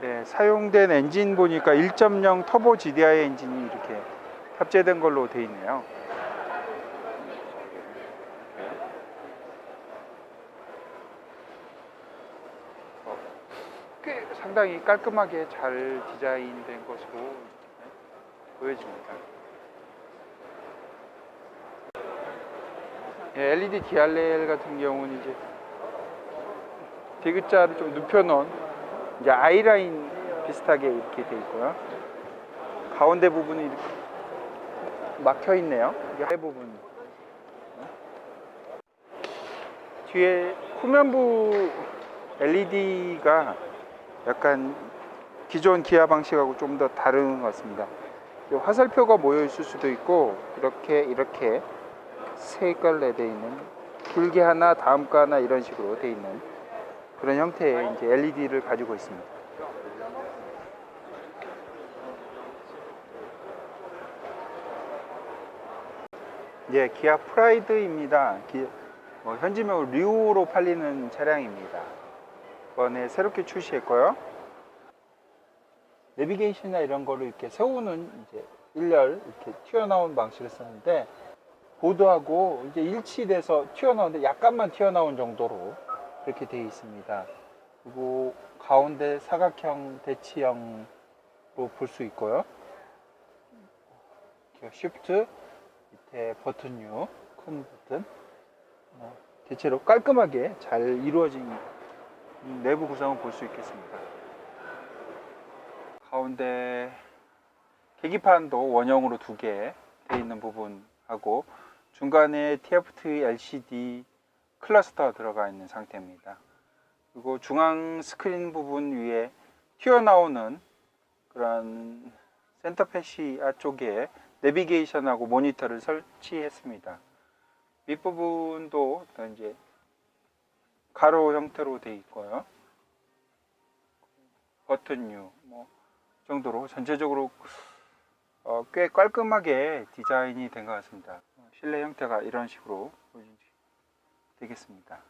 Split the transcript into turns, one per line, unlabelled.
네, 사용된 엔진 보니까 1.0 터보 GDI 엔진이 이렇게 탑재된 걸로 되어 있네요. 어, 꽤 상당히 깔끔하게 잘 디자인된 것으로 네, 보여집니다. 예, LED DRL 같은 경우는 이제 디귿자를 좀 눕혀놓은 이제 아이라인 비슷하게 이렇게 돼 있고요. 가운데 부분이 이렇게 막혀 있네요. 아래 부분. 뒤에 후면부 LED가 약간 기존 기아 방식하고 좀 더 다른 것 같습니다. 이 화살표가 모여 있을 수도 있고 이렇게 이렇게 색깔로 되어 있는 길게 하나 다음 거 하나 이런 식으로 되어 있는 그런 형태의 이제 LED를 가지고 있습니다. 예, 기아 프라이드입니다. 기, 뭐 현지명으로 류로 팔리는 차량입니다. 이번에 새롭게 출시했고요. 내비게이션이나 이런 거를 이렇게 세우는 이제 일렬 이렇게 튀어나온 방식을 썼는데 보드하고 이제 일치돼서 튀어나오는데 약간만 튀어나온 정도로 이렇게 되어 있습니다. 그리고 가운데 사각형 대치형으로 볼 수 있고요. 쉬프트 밑에 버튼 U 큰 버튼 어, 대체로 깔끔하게 잘 이루어진 내부 구성을 볼 수 있겠습니다. 가운데 계기판도 원형으로 두 개 되어 있는 부분하고 중간에 TFT LCD 클러스터 들어가 있는 상태입니다. 그리고 중앙 스크린 부분 위에 튀어나오는 그런 센터 패시아 쪽에 내비게이션하고 모니터를 설치했습니다. 밑부분도 또 이제 가로 형태로 되어 있고요. 버튼 U 뭐 정도로 전체적으로 어, 꽤 깔끔하게 디자인이 된 것 같습니다. 실내 형태가 이런 식으로 되겠습니다.